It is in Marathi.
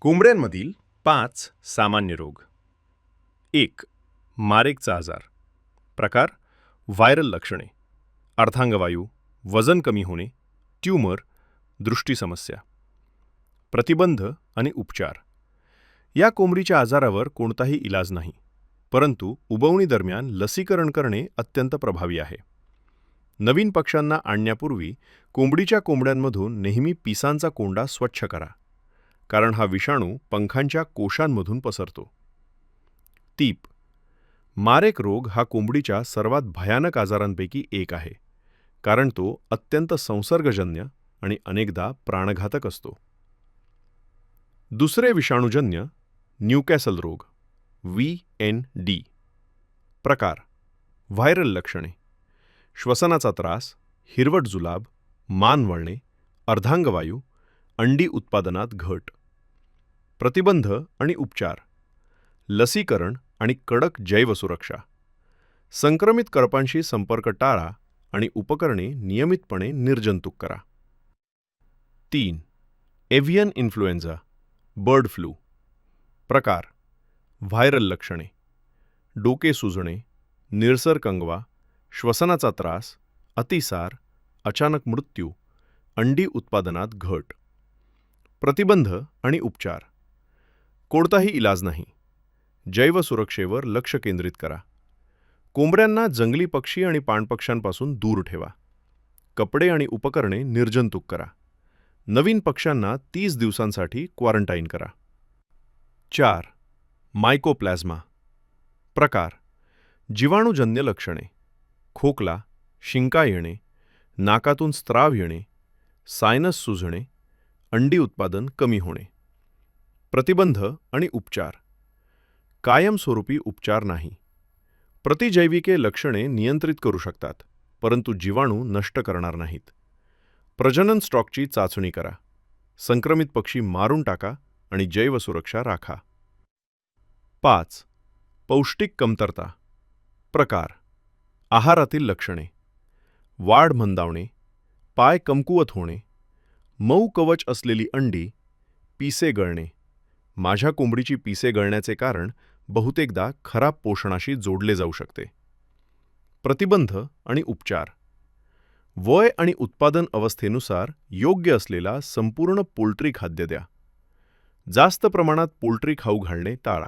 कोंबड्यांमधील पाच सामान्य रोग. एक मारेकचा आजार. प्रकार व्हायरल लक्षणे. अर्धांगवायू वजन कमी होणे ट्यूमर दृष्टी समस्या. प्रतिबंध आणि उपचार. या कोंबडीच्या आजारावर कोणताही इलाज नाही परंतु उबवणी दरम्यान लसीकरण करणे अत्यंत प्रभावी आहे. नवीन पक्ष्यांना आणण्यापूर्वी कोंबडीच्या कोंबड्यांमधून नेहमी पिसांचा कोंडा स्वच्छ करा. कारण हा विषाणू पंखांच्या कोशांमधून पसरतो. तीप. मारेक रोग हा कोंबडीच्या सर्वात भयानक आजारांपैकी एक आहे कारण तो अत्यंत संसर्गजन्य आणि अनेकदा प्राणघातक असतो. दुसरे विषाणूजन्य न्यूकॅसल रोग व्ही एन डी. प्रकार. व्हायरल लक्षणे. श्वसनाचा त्रास हिरवट जुलाब मान वळणे अर्धांगवायू अंडी उत्पादनात घट. प्रतिबंध आणि उपचार लसीकरण आणि कडक जैवसुरक्षा संक्रमित करपांशी संपर्क टाळा आणि उपकरणे नियमितपणे निर्जंतुक करा. तीन एव्हियन इन्फ्लुएन्झा बर्ड फ्लू प्रकार व्हायरल लक्षणे डोके सुजणे निळसर कंगवा श्वसनाचा त्रास अतिसार अचानक मृत्यू अंडी उत्पादनात घट प्रतिबंध आणि उपचार. कोणताही इलाज नाही. जैवसुरक्षेवर लक्ष केंद्रित करा. कोंबड्यांना जंगली पक्षी आणि पाणपक्ष्यांपासून दूर ठेवा. कपडे आणि उपकरणे निर्जंतुक करा. नवीन पक्ष्यांना तीस दिवसांसाठी क्वारंटाईन करा. चार. मायकोप्लॅझ्मा. प्रकार. जीवाणूजन्य लक्षणे. खोकला शिंका येणे नाकातून स्त्राव येणे सायनस सुजणे अंडी उत्पादन कमी होणे. प्रतिबंध आणि उपचार. कायमस्वरूपी उपचार नाही. प्रतिजैविके लक्षणे नियंत्रित करू शकतात परंतु जीवाणू नष्ट करणार नाहीत. प्रजनन स्टॉकची चाचणी करा. संक्रमित पक्षी मारून टाका आणि जैवसुरक्षा राखा. पाच. पौष्टिक कमतरता. प्रकार. आहारातील लक्षणे. वाढ मंदावणे. पाय कमकुवत होणे. मऊ कवच असलेली अंडी. पिसे गळणे. माझ्या कोंबडीची पिसे गळण्याचे कारण बहुतेकदा खराब पोषणाशी जोडले जाऊ शकते. प्रतिबंध आणि उपचार. वय आणि उत्पादन अवस्थेनुसार योग्य असलेला संपूर्ण पोल्ट्री खाद्य द्या. जास्त प्रमाणात पोल्ट्री खाऊ घालणे टाळा.